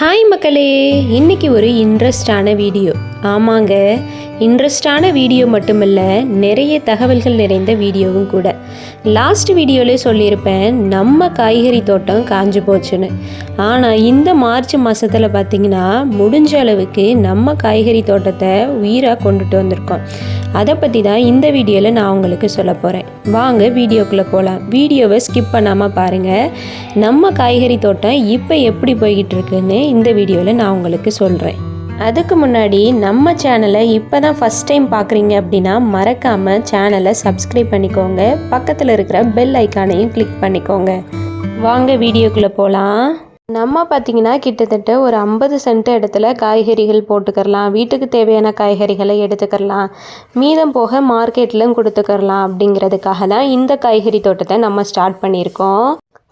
Hi மக்களே இன்னைக்கு ஒரு இன்ட்ரெஸ்டான வீடியோ ஆமாங்க இன்ட்ரெஸ்டான வீடியோ மட்டுமில்ல நிறைய தகவல்கள் நிறைந்த வீடியோவும் கூட. லாஸ்ட் வீடியோலே சொல்லியிருப்பேன் நம்ம காய்கறி தோட்டம் காஞ்சு போச்சுன்னு. ஆனால் இந்த மார்ச் மாதத்தில் பார்த்திங்கன்னா முடிஞ்ச அளவுக்கு நம்ம காய்கறி தோட்டத்தை உயிராக கொண்டுட்டு வந்திருக்கோம். அதை பற்றி தான் இந்த வீடியோவில் நான் உங்களுக்கு சொல்ல போகிறேன் வாங்க வீடியோக்குள்ளே போகலாம் வீடியோவை ஸ்கிப் பண்ணாமல் பாருங்கள் நம்ம காய்கறி தோட்டம் இப்போ எப்படி போய்கிட்டு இருக்குன்னு இந்த வீடியோவில் நான் உங்களுக்கு சொல்கிறேன் அதுக்கு முன்னாடி நம்ம சேனலை இப்போ தான் ஃபஸ்ட் டைம் பார்க்குறீங்க அப்படின்னா மறக்காமல் சேனலை சப்ஸ்கிரைப் பண்ணிக்கோங்க. பக்கத்தில் இருக்கிற பெல் ஐக்கானையும் கிளிக் பண்ணிக்கோங்க. வாங்க வீடியோக்குள்ளே போகலாம் நம்ம பார்த்தீங்கன்னா கிட்டத்தட்ட ஒரு ஐம்பது சென்ட் இடத்துல காய்கறிகள் போட்டுக்கரலாம் வீட்டுக்கு தேவையான காய்கறிகளை எடுத்துக்கரலாம் மீதம் போக மார்க்கெட்லையும் கொடுத்துக்கரலாம் அப்படிங்கிறதுக்காக தான் இந்த காய்கறி தோட்டத்தை நம்ம ஸ்டார்ட் பண்ணியிருக்கோம்.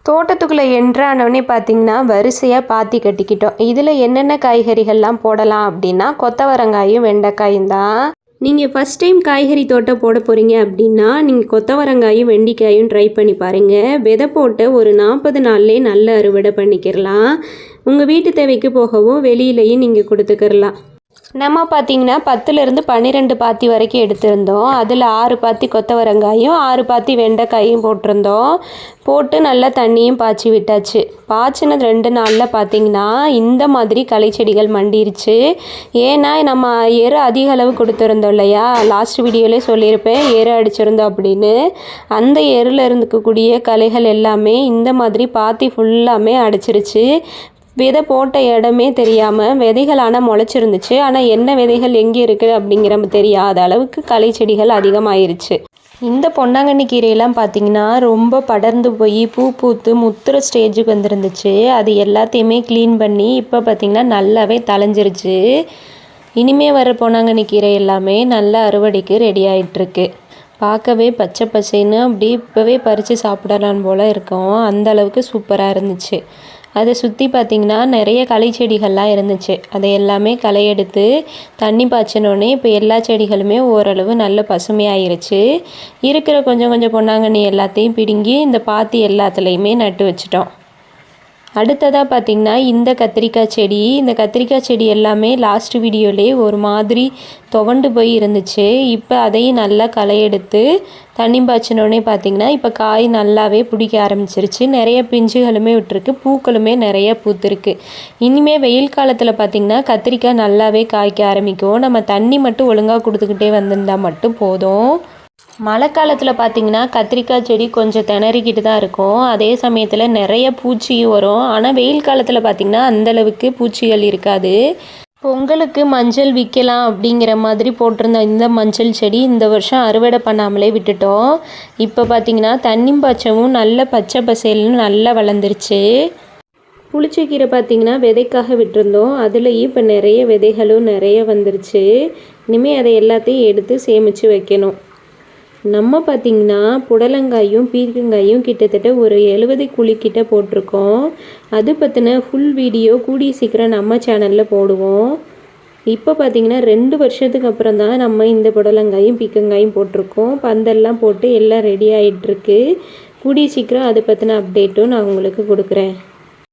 தோட்டத்துக்குள்ளே என்ட்ரானோடனே பார்த்திங்கன்னா வரிசையாக பாத்தி கட்டிக்கிட்டோம். இதில் என்னென்ன காய்கறிகள்லாம் போடலாம் அப்படின்னா கொத்தவரங்காயும் வெண்டைக்காயும் தான். நீங்கள் ஃபஸ்ட் டைம் காய்கறி தோட்டம் போட போகிறீங்க அப்படின்னா நீங்கள் கொத்தவரங்காயும் வெண்டிக்காயும் ட்ரை பண்ணி பாருங்கள் விதை போட்டு ஒரு நாற்பது நாள்லேயே நல்ல அறுவடை பண்ணிக்கிறலாம் உங்கள் வீட்டு தேவைக்கு போகவும் வெளியிலையும் நீங்கள் கொடுத்துக்கிறலாம் நம்ம பார்த்தீங்கன்னா பத்துலேருந்து பன்னிரெண்டு பாத்தி வரைக்கும் எடுத்திருந்தோம். அதில் ஆறு பாத்தி கொத்தவரங்காயும் ஆறு பாத்தி வெண்டைக்காயும் போட்டிருந்தோம். போட்டு நல்லா தண்ணியும் பாய்ச்சி விட்டாச்சு. பாய்ச்சினது ரெண்டு நாளில் பார்த்தீங்கன்னா இந்த மாதிரி களை செடிகள் மண்டிருச்சு. ஏன்னா நம்ம எரு அதிக அளவு கொடுத்துருந்தோம் இல்லையா? லாஸ்ட் வீடியோலே சொல்லியிருப்பேன். எரு அடிச்சிருந்தோம் அப்படின்னு. அந்த எருவில் இருந்துக்கக்கூடிய களைகள் எல்லாமே இந்த மாதிரி பாத்தி ஃபுல்லாமே அடிச்சிருச்சு. விதை போட்ட இடமே தெரியாமல் விதைகள் ஆனால் முளைச்சிருந்துச்சு. ஆனால் என்ன விதைகள் எங்கே இருக்குது அப்படிங்கிற தெரியாத அளவுக்கு களை செடிகள் அதிகமாயிருச்சு. இந்த பொன்னாங்கண்ணி கீரையெல்லாம் பார்த்தீங்கன்னா ரொம்ப படர்ந்து போய் பூ பூத்து முத்துற ஸ்டேஜுக்கு வந்துருந்துச்சு. அது எல்லாத்தையுமே க்ளீன் பண்ணி இப்போ பார்த்திங்கன்னா நல்லாவே தலைஞ்சிருச்சு இனிமே வர பொன்னாங்கண்ணி கீரை எல்லாமே நல்ல அறுவடைக்கு ரெடி ஆகிட்டுருக்கு பார்க்கவே பச்சை பசைன்னு அப்படி இப்போவே பறித்து சாப்பிடலான்னு போல் இருக்கும். அந்த அளவுக்கு சூப்பராக இருந்துச்சு. அதை சுற்றி பார்த்திங்கன்னா நிறைய களை செடிகள்லாம் இருந்துச்சு. அதை எல்லாமே களை எடுத்து தண்ணி பாய்ச்சினோடனே இப்போ எல்லா செடிகளுமே ஓரளவு நல்ல பசுமையாயிருச்சு. இருக்கிற கொஞ்சம் கொஞ்சம் பொன்னாங்கண்ணி எல்லாத்தையும் பிடுங்கி இந்த பாத்தி எல்லாத்துலேயுமே நட்டு வச்சிட்டோம். அடுத்ததாக பார்த்திங்கன்னா இந்த கத்திரிக்காய் செடி. இந்த கத்திரிக்காய் செடி எல்லாமே லாஸ்ட் வீடியோலேயே ஒரு மாதிரி துவண்டு போய் இருந்துச்சு. இப்போ அதையும் நல்லா களை எடுத்து தண்ணி பாய்ச்சினோடனே பார்த்திங்கன்னா இப்போ காய் நல்லாவே பிடிக்க ஆரம்பிச்சிருச்சு. நிறைய பிஞ்சுகளுமே விட்டுருக்கு. பூக்களுமே நிறைய பூத்துருக்கு. இனிமேல் வெயில் காலத்தில் பார்த்திங்கன்னா கத்திரிக்காய் நல்லாவே காய்க்க ஆரம்பிக்கும். நம்ம தண்ணி மட்டும் ஒழுங்காக கொடுத்துக்கிட்டே வந்திருந்தால் மட்டும் போதும். மழை காலத்தில் பார்த்திங்கன்னா கத்திரிக்காய் செடி கொஞ்சம் திணறிக்கிட்டு தான் இருக்கும். அதே சமயத்தில் நிறைய பூச்சியும் வரும். ஆனால் வெயில் காலத்தில் பார்த்திங்கன்னா அந்தளவுக்கு பூச்சிகள் இருக்காது. பொங்கலுக்கு மஞ்சள் விற்கலாம் அப்படிங்கிற மாதிரி போட்டிருந்த இந்த மஞ்சள் செடி இந்த வருஷம் அறுவடை பண்ணாமலே விட்டுட்டோம். இப்போ பார்த்திங்கன்னா தண்ணி பச்சமும் நல்ல பச்சை பசேல்னு நல்லா வளர்ந்துருச்சு. புளிச்சக்கீரை பார்த்திங்கன்னா விதைக்காக விட்டுருந்தோம். அதுலேயும் இப்போ நிறைய விதைகளும் நிறைய வந்துருச்சு. இனிமேல் அதை எல்லாத்தையும் எடுத்து சேமித்து வைக்கணும். நம்ம பார்த்திங்கன்னா புடலங்காயும் பீர்க்கங்காயும் கிட்டத்தட்ட ஒரு எழுபது குழிக்கிட்ட போட்டிருக்கோம். அது பற்றின ஃபுல் வீடியோ கூடிய சீக்கிரம் நம்ம சேனலில் போடுவோம். இப்போ பார்த்திங்கன்னா ரெண்டு வருஷத்துக்கு அப்புறம் தான் நம்ம இந்த புடலங்காயும் பீக்கங்காயும் போட்டிருக்கோம். பந்தெல்லாம் போட்டு எல்லாம் ரெடி ஆகிட்டுருக்கு கூடிய சீக்கிரம் அதை பற்றின அப்டேட்டும் நான் உங்களுக்கு கொடுக்குறேன்.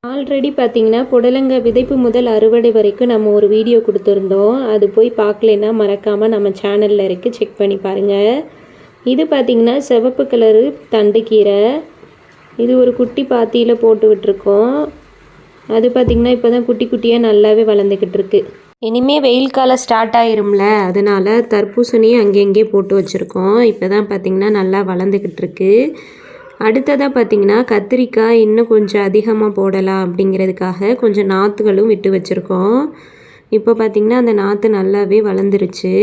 ஆல்ரெடி பார்த்தீங்கன்னா புடலங்காய் விதைப்பு முதல் அறுவடை வரைக்கும் நம்ம ஒரு வீடியோ கொடுத்துருந்தோம். அது போய் பார்க்கலன்னா மறக்காமல் நம்ம சேனலில் இருக்குது செக் பண்ணி பாருங்கள் இது பார்த்திங்கன்னா சிவப்பு கலரு தண்டுக்கீரை. இது ஒரு குட்டி பாத்தியில் போட்டு விட்டுருக்கோம். அது பார்த்திங்கன்னா இப்போ தான் குட்டி குட்டியாக நல்லாவே வளர்ந்துக்கிட்டு இருக்கு. இனிமேல் வெயில் காலம் ஸ்டார்ட் ஆயிரும்ல அதனால் தர்பூசணியும் அங்கங்கே போட்டு வச்சுருக்கோம். இப்போ தான் பார்த்திங்கன்னா நல்லா வளர்ந்துக்கிட்டு இருக்கு. அடுத்ததாக பார்த்திங்கன்னா கத்திரிக்காய் இன்னும் கொஞ்சம் அதிகமாக போடலாம் அப்படிங்கிறதுக்காக கொஞ்சம் நாற்றுகளும் விட்டு வச்சுருக்கோம். இப்போ பார்த்திங்கன்னா அந்த நாற்று நல்லாவே வளர்ந்துருச்சு.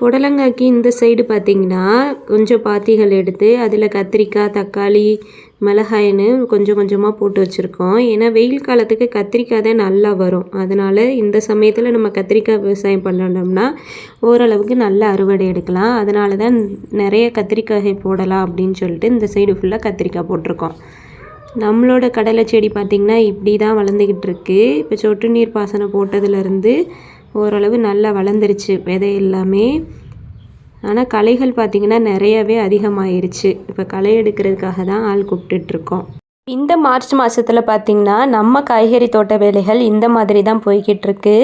புடலங்காய்க்கு இந்த சைடு பார்த்திங்கன்னா கொஞ்சம் பாத்திகள் எடுத்து அதில் கத்திரிக்காய் தக்காளி மிளகாயின்னு கொஞ்சம் கொஞ்சமாக போட்டு வச்சுருக்கோம். ஏன்னா வெயில் காலத்துக்கு கத்திரிக்காய் தான் நல்லா வரும். அதனால் இந்த சமயத்தில் நம்ம கத்திரிக்காய் விவசாயம் பண்ணணும்னா ஓரளவுக்கு நல்ல அறுவடை எடுக்கலாம். அதனால தான் நிறைய கத்திரிக்காய் போடலாம் அப்படின்னு சொல்லிட்டு இந்த சைடு ஃபுல்லாக கத்திரிக்காய் போட்டிருக்கோம். நம்மளோட கடலை செடி பார்த்திங்கன்னா இப்படி தான் வளர்ந்துக்கிட்டு இருக்குது இப்போ சொட்டு நீர் பாசனம் போட்டதுலேருந்து ஓரளவு நல்லா வளர்ந்துருச்சு விதை எல்லாமே. ஆனால் களைகள் பார்த்திங்கன்னா நிறையவே அதிகமாயிருச்சு. இப்போ களை எடுக்கிறதுக்காக தான் ஆள் கூப்பிட்டுட்ருக்கோம் இந்த மார்ச் மாதத்தில் பார்த்திங்கன்னா நம்ம காய்கறி தோட்ட வேலைகள் இந்த மாதிரி தான் போய்கிட்டு இருக்கு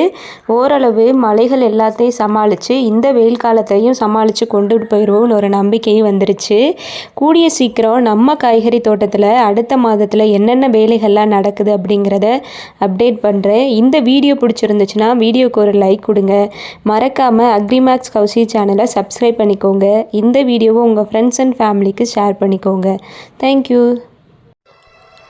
ஓரளவு மலைகள் எல்லாத்தையும் சமாளித்து இந்த வெயில் காலத்தையும் சமாளித்து கொண்டுட்டு போயிடுவோம்னு ஒரு நம்பிக்கையும் வந்துருச்சு. கூடிய சீக்கிரம் நம்ம காய்கறி தோட்டத்தில் அடுத்த மாதத்தில் என்னென்ன வேலைகள்லாம் நடக்குது அப்படிங்கிறத அப்டேட் பண்ணுறேன் இந்த வீடியோ பிடிச்சிருந்துச்சுன்னா வீடியோக்கு ஒரு லைக் கொடுங்க. மறக்காமல் அக்ரிமேக்ஸ் கௌசி சேனலை சப்ஸ்கிரைப் பண்ணிக்கோங்க. இந்த வீடியோவை உங்கள் ஃப்ரெண்ட்ஸ் அண்ட் ஃபேமிலிக்கு ஷேர் பண்ணிக்கோங்க. தேங்க்யூ